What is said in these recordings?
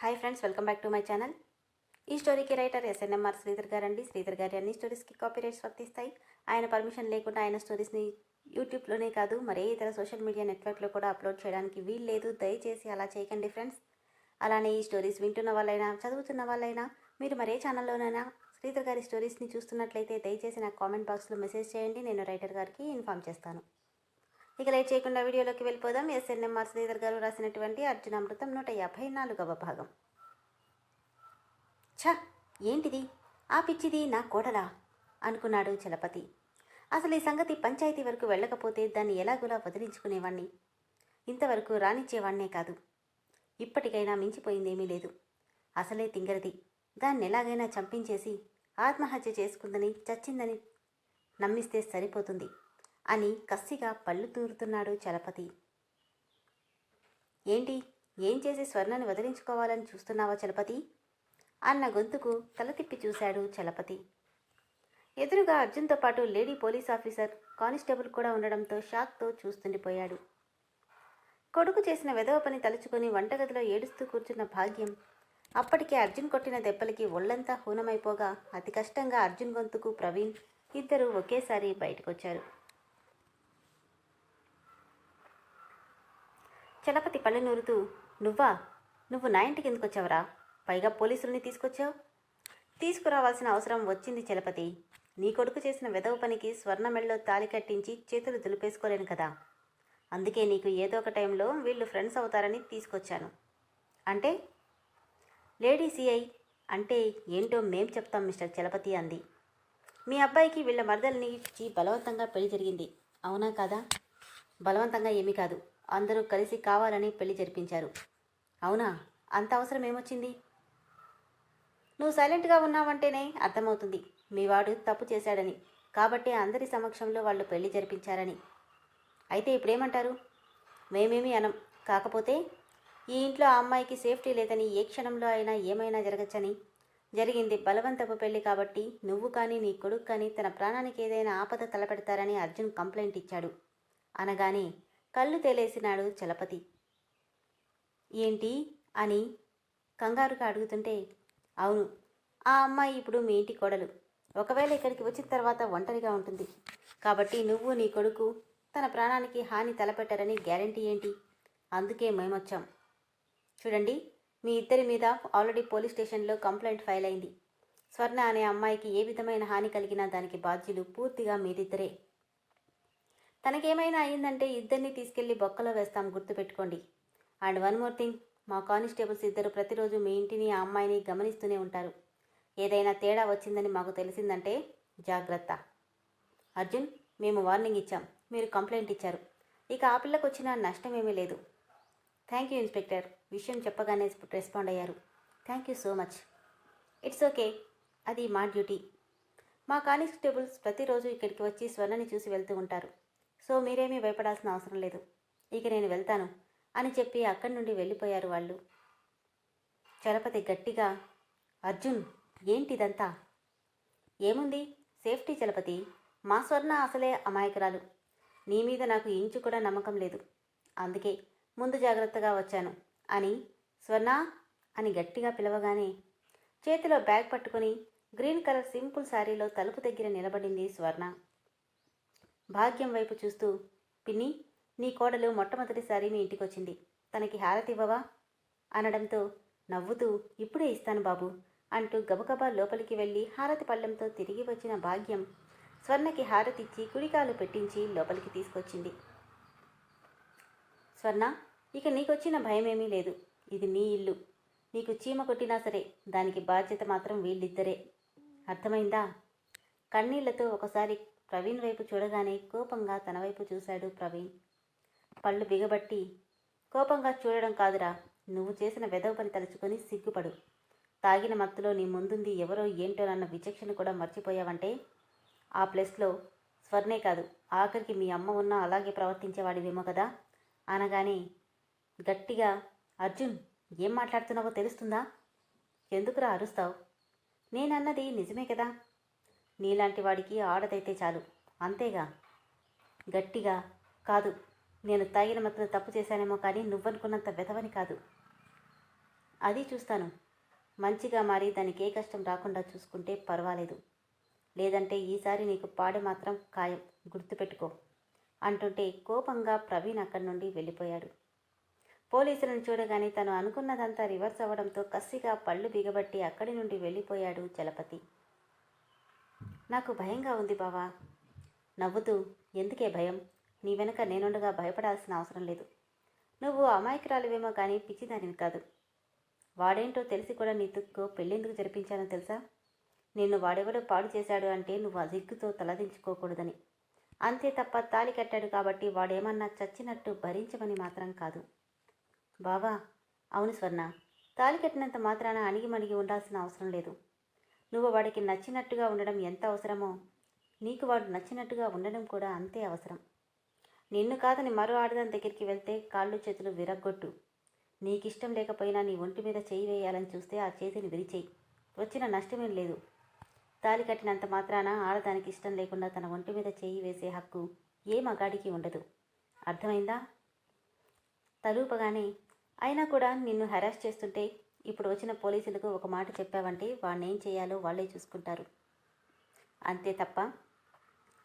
Hi friends welcome back to my channel ఈ స్టోరీకి writer SNMR Sridhar గారు అండి శ్రీధర్ గారి అన్ని స్టోరీస్కి కాపీ రైట్స్ వర్తిస్తాయి. ఆయన పర్మిషన్ లేకుండా ఆయన స్టోరీస్ని యూట్యూబ్లోనే కాదు మరే ఇతర సోషల్ మీడియా నెట్వర్క్లో కూడా అప్లోడ్ చేయడానికి వీలు లేదు. దయచేసి అలా చేయకండి ఫ్రెండ్స్ అలానే ఈ స్టోరీస్ వింటున్న వాళ్ళైనా చదువుతున్న వాళ్ళైనా మీరు మరే ఛానల్లోనైనా శ్రీధర్ గారి స్టోరీస్ని చూస్తున్నట్లయితే దయచేసి నాకు కామెంట్ బాక్స్లో మెసేజ్ చేయండి. నేను రైటర్ గారికి ఇన్ఫామ్ చేస్తాను. ఇక లేట్ చేయకుండా వీడియోలోకి వెళ్ళిపోదాం. ఎస్ఎన్ఎంఆర్ శ్రీధర్ గారు రాసినటువంటి అర్జునామృతం నూట యాభై నాలుగవ భాగం. ఛ ఏంటిది? ఆ పిచ్చిది నా కోడలా? అనుకున్నాడు చలపతి. అసలు ఈ సంగతి పంచాయతీ వరకు వెళ్ళకపోతే దాన్ని ఎలాగోలా వదిలించుకునేవాణ్ణి. ఇంతవరకు రానిచ్చేవాణ్ణే కాదు. ఇప్పటికైనా మించిపోయిందేమీ లేదు. అసలే తింగరది. దాన్ని ఎలాగైనా చంపించేసి ఆత్మహత్య చేసుకుందని చచ్చిందని నమ్మిస్తే సరిపోతుంది. అని కసిగా పళ్ళు తూరుతున్నాడు చలపతి. ఏంటి? ఏం చేసి స్వర్ణని వదిలించుకోవాలని చూస్తున్నావా చలపతి? అన్న గొంతుకు తల తిప్పి చూశాడు చలపతి. ఎదురుగా అర్జున్తో పాటు లేడీ పోలీస్ ఆఫీసర్ కానిస్టేబుల్ కూడా ఉండడంతో షాక్తో చూస్తుండిపోయాడు. కొడుకు చేసిన వెధవ పని తలుచుకొని వంటగదిలో ఏడుస్తూ కూర్చున్న భాగ్యం అప్పటికే అర్జున్ కొట్టిన దెబ్బలకి ఒళ్ళంతా హూనమైపోగా అతి కష్టంగా అర్జున్ గొంతుకు ప్రవీణ్ ఇద్దరూ ఒకేసారి బయటకొచ్చారు. చలపతి పళ్ళు నూరుతూ నువ్వా? నువ్వు నా ఇంటికి ఎందుకు వచ్చావరా? పైగా పోలీసుల్ని తీసుకొచ్చావు. తీసుకురావాల్సిన అవసరం వచ్చింది చలపతి. నీ కొడుకు చేసిన వెధవ పనికి స్వర్ణ మెడలో తాలి కట్టించి చేతులు దులిపేసుకోలేను కదా. అందుకే నీకు ఏదో ఒక టైంలో వీళ్ళు ఫ్రెండ్స్ అవుతారని తీసుకొచ్చాను. అంటే? లేడీ సిఐ అంటే ఏంటో మేం చెప్తాం మిస్టర్ చలపతి అంది. మీ అబ్బాయికి వీళ్ళ మరదల్ని ఇచ్చి బలవంతంగా పెళ్ళి జరిగింది. అవునా కాదా? బలవంతంగా ఏమీ కాదు. అందరూ కలిసి కావాలని పెళ్ళి జరిపించారు. అవునా? అంత అవసరం ఏమొచ్చింది? నువ్వు సైలెంట్గా ఉన్నావంటేనే అర్థమవుతుంది. మీ వాడు తప్పు చేశాడని. కాబట్టి అందరి సమక్షంలో వాళ్ళు పెళ్ళి జరిపించారని. అయితే ఇప్పుడేమంటారు? మేమేమి అనం. కాకపోతే ఈ ఇంట్లో ఆ అమ్మాయికి సేఫ్టీ లేదని ఏ క్షణంలో అయినా ఏమైనా జరగచ్చని. జరిగింది బలవంతపు పెళ్ళి కాబట్టి నువ్వు కానీ నీ కొడుకు కానీ తన ప్రాణానికి ఏదైనా ఆపద తలపెడతారని అర్జున్ కంప్లైంట్ ఇచ్చాడు. అనగానే కళ్ళు తేలేసినాడు చలపతి. ఏంటి? అని కంగారుగా అడుగుతుంటే అవును ఆ అమ్మాయి ఇప్పుడు మీ ఇంటి కోడలు. ఒకవేళ ఇక్కడికి వచ్చిన తర్వాత ఒంటరిగా ఉంటుంది. కాబట్టి నువ్వు నీ కొడుకు తన ప్రాణానికి హాని తలపెట్టారని గ్యారంటీ ఏంటి? అందుకే మేమొచ్చాం. చూడండి మీ ఇద్దరి మీద ఆల్రెడీ పోలీస్ స్టేషన్లో కంప్లైంట్ ఫైల్ అయింది స్వర్ణ అనే అమ్మాయికి ఏ విధమైన హాని కలిగినా దానికి బాధ్యులు పూర్తిగా మీరిద్దరే. తనకేమైనా అయిందంటే ఇద్దరిని తీసుకెళ్ళి బొక్కలో వేస్తాం గుర్తుపెట్టుకోండి. అండ్ వన్ మోర్ థింగ్ మా కానిస్టేబుల్స్ ఇద్దరు ప్రతిరోజు మీ ఇంటిని ఆ అమ్మాయిని గమనిస్తూనే ఉంటారు. ఏదైనా తేడా వచ్చిందని మాకు తెలిసిందంటే జాగ్రత్త. అర్జున్ మేము వార్నింగ్ ఇచ్చాం. మీరు కంప్లైంట్ ఇచ్చారు. ఇక ఆ పిల్లకు వచ్చిన నష్టమేమీ లేదు. Thank you inspector. విషయం చెప్పగానే రెస్పాండ్ అయ్యారు. Thank you so much. It's okay. అది మా డ్యూటీ. మా కానిస్టేబుల్స్ ప్రతిరోజు ఇక్కడికి వచ్చి స్వర్ణని చూసి వెళ్తూ ఉంటారు. సో మీరేమీ భయపడాల్సిన అవసరం లేదు. ఇక నేను వెళ్తాను అని చెప్పి అక్కడి నుండి వెళ్ళిపోయారు వాళ్ళు. చలపతి గట్టిగా అర్జున్ ఏంటిదంతా? ఏముంది? సేఫ్టీ చలపతి మా స్వర్ణ అసలే అమాయకురాలు. నీ మీద నాకు ఇంచు కూడా నమ్మకం లేదు. అందుకే ముందు జాగ్రత్తగా వచ్చాను అని స్వర్ణ అని గట్టిగా పిలవగానే చేతిలో బ్యాగ్ పట్టుకొని గ్రీన్ కలర్ సింపుల్ శారీలో తలుపు దగ్గర నిలబడింది స్వర్ణ. భాగ్యం వైపు చూస్తూ పిన్ని నీ కోడలు మొట్టమొదటిసారి మీ ఇంటికి వచ్చింది తనకి హారతి ఇవ్వవా? అనడంతో నవ్వుతూ ఇప్పుడే ఇస్తాను బాబు అంటూ గబగబా లోపలికి వెళ్ళి హారతి పళ్ళెంతో తిరిగి వచ్చిన భాగ్యం స్వర్ణకి హారతిచ్చి కుడికాలు పెట్టించి లోపలికి తీసుకొచ్చింది. స్వర్ణ ఇక నీకొచ్చిన భయమేమీ లేదు. ఇది నీ ఇల్లు. నీకు చీమ కొట్టినా సరే దానికి బాధ్యత మాత్రం వీళ్ళిద్దరే. అర్థమైందా? కన్నీళ్ళతో ఒకసారి ప్రవీణ్ వైపు చూడగానే కోపంగా తన వైపు చూశాడు ప్రవీణ్. పళ్ళు బిగబట్టి కోపంగా చూడడం కాదురా నువ్వు చేసిన వెదవ పని తలుచుకొని సిగ్గుపడు. తాగిన మత్తులో నీ ముందుంది ఎవరో ఏంటోనన్న విచక్షణ కూడా మర్చిపోయావంటే? ఆ ప్లేస్లో స్వర్ణే కాదు ఆఖరికి మీ అమ్మ ఉన్నా అలాగే ప్రవర్తించేవాడివేమో కదా? అనగానే గట్టిగా అర్జున్ ఏం మాట్లాడుతున్నావో తెలుస్తుందా? ఎందుకురా అరుస్తావు? నేనన్నది నిజమే కదా? నీలాంటి వాడికి ఆడదైతే చాలు. అంతేగా? గట్టిగా? కాదు. నేను తాగిన మత్తులో తప్పు చేశానేమో కానీ నువ్వనుకున్నంత వెధవని కాదు. అది చూస్తాను. మంచిగా మారి దానికి ఏ కష్టం రాకుండా చూసుకుంటే పర్వాలేదు. లేదంటే ఈసారి నీకు పాడె మాత్రం ఖాయం. గుర్తుపెట్టుకో. అంటుంటే కోపంగా ప్రవీణ్ అక్కడి నుండి వెళ్ళిపోయాడు. పోలీసులను చూడగానే తను అనుకున్నదంతా రివర్స్ అవ్వడంతో కసిగా పళ్ళు బిగబట్టి అక్కడి నుండి వెళ్ళిపోయాడు చలపతి. నాకు భయంగా ఉంది బావా. నవ్వుతూ ఎందుకే భయం? నీ వెనక నేనుండగా భయపడాల్సిన అవసరం లేదు. నువ్వు అమాయకురాలివేమో కానీ పిచ్చిదానివి కాదు. వాడేంటో తెలిసి కూడా నీతుకు పెళ్ళెందుకు జరిపించానో తెలుసా? నిన్ను వాడెవడో పాడు చేశాడు అంటే నువ్వు ఆ జిగ్గుతో తలదించుకోకూడదని. అంతే తప్ప తాలి కట్టాడు కాబట్టి వాడేమన్నా చచ్చినట్టు భరించమని మాత్రం కాదు. బావా అవును స్వర్ణ. తాలి కట్టినంత మాత్రాన అణిగిమణిగి ఉండాల్సిన అవసరం లేదు. నువ్వు వాడికి నచ్చినట్టుగా ఉండడం ఎంత అవసరమో నీకు వాడు నచ్చినట్టుగా ఉండడం కూడా అంతే అవసరం. నిన్ను కాదని మరో ఆడదాని దగ్గరికి వెళ్తే కాళ్ళు చేతులు విరగ్గొట్టు. నీకిష్టం లేకపోయినా నీ ఒంటి మీద చేయి వేయాలని చూస్తే ఆ చేతిని విరిచేయి. వచ్చిన నష్టమేం లేదు. తాలి కట్టినంత మాత్రాన ఆడదానికి ఇష్టం లేకుండా తన ఒంటి మీద చేయి వేసే హక్కు ఏ మగాడికి ఉండదు. అర్థమైందా? తలూపగానే అయినా కూడా నిన్ను హెరాస్ చేస్తుంటే ఇప్పుడు వచ్చిన పోలీసులకు ఒక మాట చెప్పావంటే వాడిని ఏం చేయాలో వాళ్ళే చూసుకుంటారు. అంతే తప్ప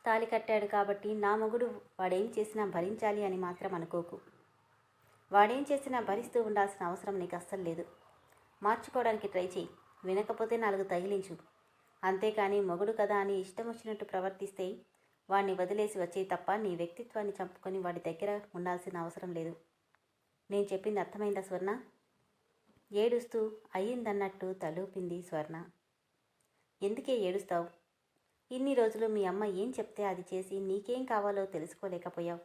తాలి కట్టాడు కాబట్టి నా మొగుడు వాడేం చేసినా భరించాలి అని మాత్రం అనుకోకు. వాడేం చేసినా భరిస్తూ ఉండాల్సిన అవసరం నీకు అస్సలు లేదు. మార్చుకోవడానికి ట్రై చేయి. వినకపోతే నాలుగు తగిలించు అంతేకాని మొగుడు కదా అని ఇష్టం వచ్చినట్టు ప్రవర్తిస్తే వాడిని వదిలేసి వచ్చే తప్ప నీ వ్యక్తిత్వాన్ని చంపుకొని వాడి దగ్గర ఉండాల్సిన అవసరం లేదు. నేను చెప్పింది అర్థమైందా స్వర్ణ? ఏడుస్తూ అయ్యిందన్నట్టు తలూపింది స్వర్ణ. ఎందుకే ఏడుస్తావు? ఇన్ని రోజులు మీ అమ్మ ఏం చెప్తే అది చేసి నీకేం కావాలో తెలుసుకోలేకపోయావు.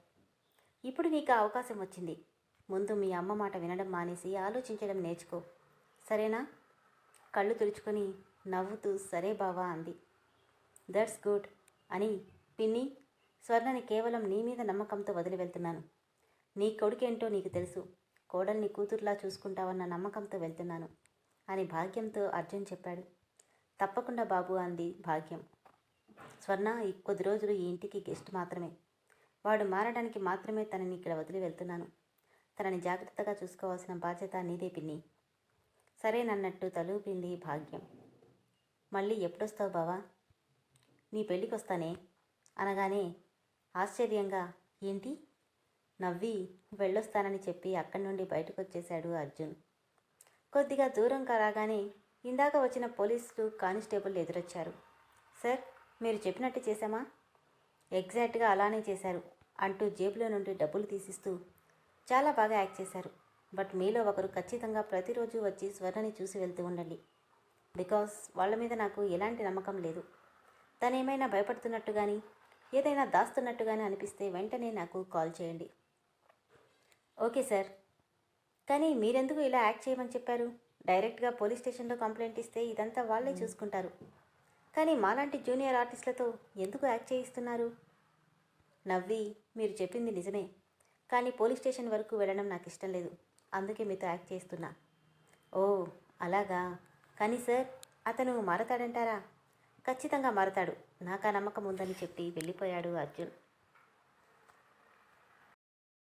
ఇప్పుడు నీకు అవకాశం వచ్చింది. ముందు మీ అమ్మ మాట వినడం మానేసి ఆలోచించడం నేర్చుకో. సరేనా కళ్ళు తుడుచుకొని నవ్వుతూ సరే బావా అంది. దట్స్ గుడ్ అని పిన్ని స్వర్ణని కేవలం నీ మీద నమ్మకంతో వదిలి వెళ్తున్నాను. నీ కొడుకేంటో నీకు తెలుసు. కోడల్ని కూతుర్లా చూసుకుంటావన్న నమ్మకంతో వెళ్తున్నాను అని భాగ్యంతో అర్జున్ చెప్పాడు. తప్పకుండా బాబు అంది భాగ్యం. స్వర్ణ ఈ కొద్ది రోజులు ఈ ఇంటికి గెస్ట్ మాత్రమే. వాడు మారడానికి మాత్రమే తనని ఇక్కడ వదిలి వెళ్తున్నాను. తనని జాగ్రత్తగా చూసుకోవాల్సిన బాధ్యత నీదే పిన్ని. సరేనన్నట్టు తలూపింది భాగ్యం. మళ్ళీ ఎప్పుడొస్తావు బావా? నీ పెళ్ళికొస్తానే? అనగానే ఆశ్చర్యంగా ఏంటి? నవ్వి వెళ్ళొస్తానని చెప్పి అక్కడి నుండి బయటకు వచ్చేశాడు అర్జున్. కొద్దిగా దూరం కాగానే ఇందాక వచ్చిన పోలీసులు కానిస్టేబుల్ ఎదురొచ్చారు. సార్ మీరు చెప్పినట్టు చేశామా? ఎగ్జాక్ట్గా అలానే చేశారు అంటూ జేబులో నుండి డబ్బులు తీసిస్తూ చాలా బాగా యాక్ట్ చేశారు. బట్ మీలో ఒకరు ఖచ్చితంగా ప్రతిరోజు వచ్చి స్వర్ణని చూసి వెళ్తూ ఉండండి. బికాస్ వాళ్ళ మీద నాకు ఎలాంటి నమ్మకం లేదు. తనేమైనా భయపడుతున్నట్టు కానీ ఏదైనా దాస్తున్నట్టు కానీ అనిపిస్తే వెంటనే నాకు కాల్ చేయండి. Okay sir. కానీ మీరెందుకు ఇలా యాక్ట్ చేయమని చెప్పారు? డైరెక్ట్గా పోలీస్ స్టేషన్లో కంప్లైంట్ ఇస్తే ఇదంతా వాళ్ళే చూసుకుంటారు. కానీ మాలాంటి జూనియర్ ఆర్టిస్టులతో ఎందుకు యాక్ట్ చేయిస్తున్నారు? నవ్వి మీరు చెప్పింది నిజమే. కానీ పోలీస్ స్టేషన్ వరకు వెళ్ళడం నాకు ఇష్టం లేదు. అందుకే మీతో యాక్ట్ చేస్తున్నా. ఓ అలాగా. కానీ సార్ అతను మారతాడంటారా? ఖచ్చితంగా మారతాడు. నాకు ఆ నమ్మకం ఉందని చెప్పి వెళ్ళిపోయాడు అర్జున్.